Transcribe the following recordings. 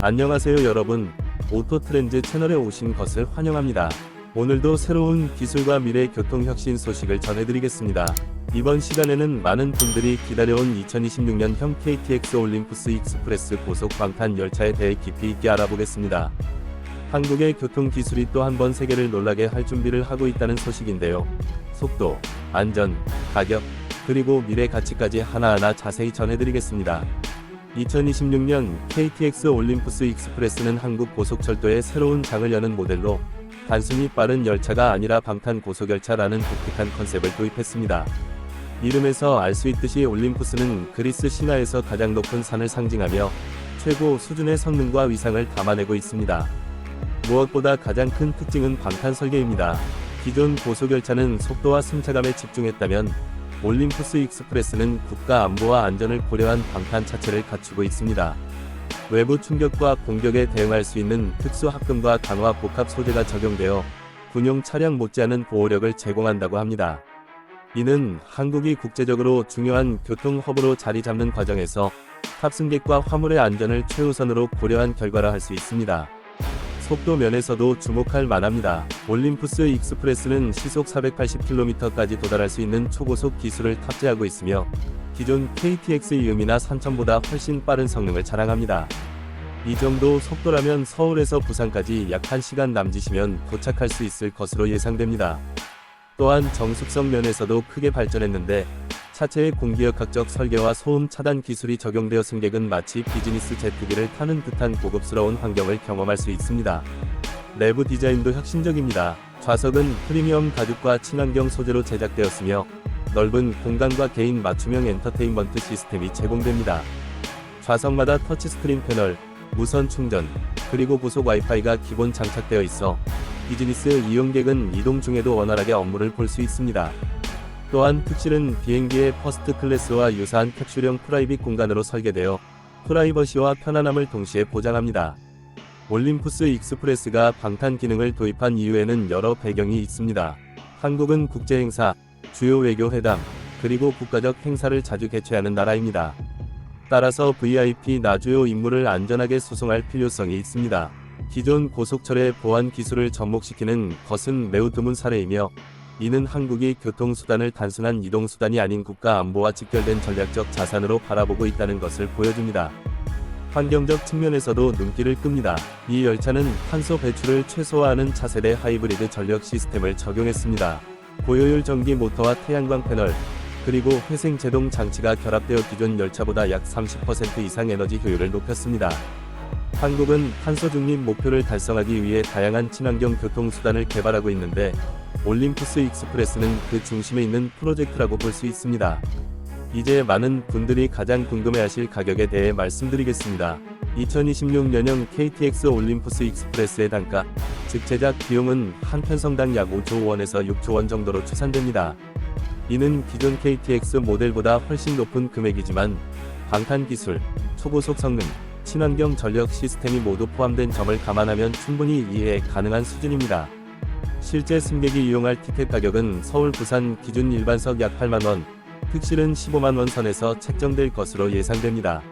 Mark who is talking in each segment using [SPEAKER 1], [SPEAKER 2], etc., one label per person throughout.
[SPEAKER 1] 안녕하세요 여러분. 오토트렌즈 채널에 오신 것을 환영합니다. 오늘도 새로운 기술과 미래 교통 혁신 소식을 전해드리겠습니다. 이번 시간에는 많은 분들이 기다려온 2026년형 KTX 올림푸스 익스프레스 고속 방탄 열차에 대해 깊이 있게 알아보겠습니다. 한국의 교통 기술이 또 한 번 세계를 놀라게 할 준비를 하고 있다는 소식인데요. 속도, 안전, 가격, 그리고 미래 가치까지 하나하나 자세히 전해드리겠습니다. 2026년 KTX 올림푸스 익스프레스는 한국 고속철도의 새로운 장을 여는 모델로 단순히 빠른 열차가 아니라 방탄 고속열차라는 독특한 컨셉을 도입했습니다. 이름에서 알 수 있듯이 올림푸스는 그리스 신화에서 가장 높은 산을 상징하며 최고 수준의 성능과 위상을 담아내고 있습니다. 무엇보다 가장 큰 특징은 방탄 설계입니다. 기존 고속열차는 속도와 승차감에 집중했다면 올림푸스 익스프레스는 국가 안보와 안전을 고려한 방탄 차체를 갖추고 있습니다. 외부 충격과 공격에 대응할 수 있는 특수 합금과 강화 복합 소재가 적용되어 군용 차량 못지않은 보호력을 제공한다고 합니다. 이는 한국이 국제적으로 중요한 교통 허브로 자리 잡는 과정에서 탑승객과 화물의 안전을 최우선으로 고려한 결과라 할 수 있습니다. 속도 면에서도 주목할 만합니다. 올림푸스 익스프레스는 시속 480km까지 도달할 수 있는 초고속 기술을 탑재하고 있으며 기존 KTX 이음이나 산천보다 훨씬 빠른 성능을 자랑합니다. 이 정도 속도라면 서울에서 부산까지 약 1시간 남짓이면 도착할 수 있을 것으로 예상됩니다. 또한 정숙성 면에서도 크게 발전했는데 차체의 공기역학적 설계와 소음 차단 기술이 적용되어 승객은 마치 비즈니스 제트기를 타는 듯한 고급스러운 환경을 경험할 수 있습니다. 내부 디자인도 혁신적입니다. 좌석은 프리미엄 가죽과 친환경 소재로 제작되었으며 넓은 공간과 개인 맞춤형 엔터테인먼트 시스템이 제공됩니다. 좌석마다 터치스크린 패널, 무선 충전, 그리고 고속 와이파이가 기본 장착되어 있어 비즈니스 이용객은 이동 중에도 원활하게 업무를 볼 수 있습니다. 또한 특실은 비행기의 퍼스트 클래스와 유사한 캡슐형 프라이빗 공간으로 설계되어 프라이버시와 편안함을 동시에 보장합니다. 올림푸스 익스프레스가 방탄 기능을 도입한 이유에는 여러 배경이 있습니다. 한국은 국제 행사, 주요 외교 회담, 그리고 국가적 행사를 자주 개최하는 나라입니다. 따라서 VIP 나주요 임무를 안전하게 수송할 필요성이 있습니다. 기존 고속철의 보안 기술을 접목시키는 것은 매우 드문 사례이며 이는 한국이 교통수단을 단순한 이동수단이 아닌 국가 안보와 직결된 전략적 자산으로 바라보고 있다는 것을 보여줍니다. 환경적 측면에서도 눈길을 끕니다. 이 열차는 탄소 배출을 최소화하는 차세대 하이브리드 전력 시스템을 적용했습니다. 고효율 전기 모터와 태양광 패널, 그리고 회생 제동 장치가 결합되어 기존 열차보다 약 30% 이상 에너지 효율을 높였습니다. 한국은 탄소 중립 목표를 달성하기 위해 다양한 친환경 교통수단을 개발하고 있는데 올림푸스 익스프레스는 그 중심에 있는 프로젝트라고 볼 수 있습니다. 이제 많은 분들이 가장 궁금해하실 가격에 대해 말씀드리겠습니다. 2026년형 KTX 올림푸스 익스프레스의 단가, 즉 제작 비용은 한 편성당 약 5조 원에서 6조 원 정도로 추산됩니다. 이는 기존 KTX 모델보다 훨씬 높은 금액이지만 방탄 기술, 초고속 성능, 친환경 전력 시스템이 모두 포함된 점을 감안하면 충분히 이해 가능한 수준입니다. 실제 승객이 이용할 티켓 가격은 서울 부산 기준 일반석 약 8만원, 특실은 15만원 선에서 책정될 것으로 예상됩니다.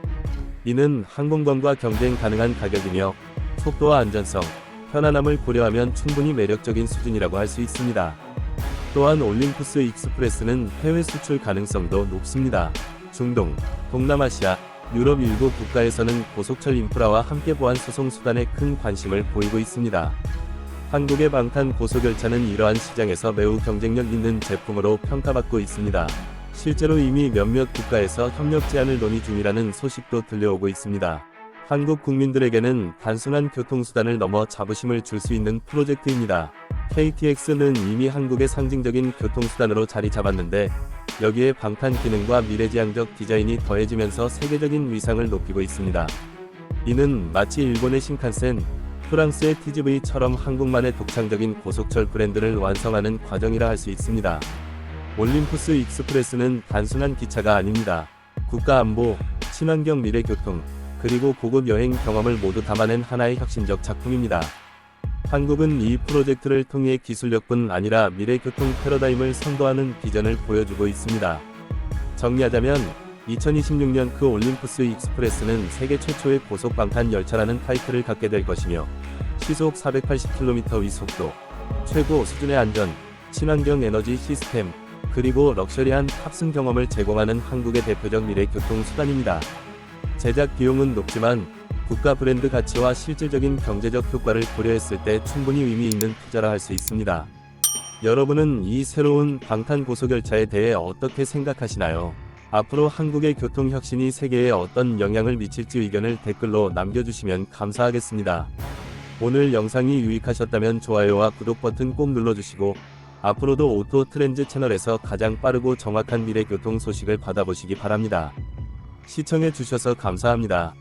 [SPEAKER 1] 이는 항공권과 경쟁 가능한 가격이며 속도와 안전성, 편안함을 고려하면 충분히 매력적인 수준이라고 할 수 있습니다. 또한 올림푸스 익스프레스는 해외 수출 가능성도 높습니다. 중동, 동남아시아, 유럽 일부 국가에서는 고속철 인프라와 함께 보안 수송 수단에 큰 관심을 보이고 있습니다. 한국의 방탄 고속열차는 이러한 시장에서 매우 경쟁력 있는 제품으로 평가받고 있습니다. 실제로 이미 몇몇 국가에서 협력 제한을 논의 중이라는 소식도 들려오고 있습니다. 한국 국민들에게는 단순한 교통수단을 넘어 자부심을 줄 수 있는 프로젝트입니다. KTX는 이미 한국의 상징적인 교통수단으로 자리 잡았는데 여기에 방탄 기능과 미래지향적 디자인이 더해지면서 세계적인 위상을 높이고 있습니다. 이는 마치 일본의 신칸센, 프랑스의 TGV처럼 한국만의 독창적인 고속철 브랜드를 완성하는 과정이라 할 수 있습니다. 올림푸스 익스프레스는 단순한 기차가 아닙니다. 국가 안보, 친환경 미래 교통, 그리고 고급 여행 경험을 모두 담아낸 하나의 혁신적 작품입니다. 한국은 이 프로젝트를 통해 기술력뿐 아니라 미래 교통 패러다임을 선도하는 비전을 보여주고 있습니다. 정리하자면 2026년 그 올림푸스 익스프레스는 세계 최초의 고속 방탄 열차라는 타이틀을 갖게 될 것이며 시속 480km 위속도, 최고 수준의 안전, 친환경 에너지 시스템, 그리고 럭셔리한 탑승 경험을 제공하는 한국의 대표적 미래 교통 수단입니다. 제작 비용은 높지만 국가 브랜드 가치와 실질적인 경제적 효과를 고려했을 때 충분히 의미 있는 투자라 할 수 있습니다. 여러분은 이 새로운 방탄 고속열차에 대해 어떻게 생각하시나요? 앞으로 한국의 교통 혁신이 세계에 어떤 영향을 미칠지 의견을 댓글로 남겨주시면 감사하겠습니다. 오늘 영상이 유익하셨다면 좋아요와 구독 버튼 꼭 눌러주시고 앞으로도 오토 트렌즈 채널에서 가장 빠르고 정확한 미래 교통 소식을 받아보시기 바랍니다. 시청해 주셔서 감사합니다.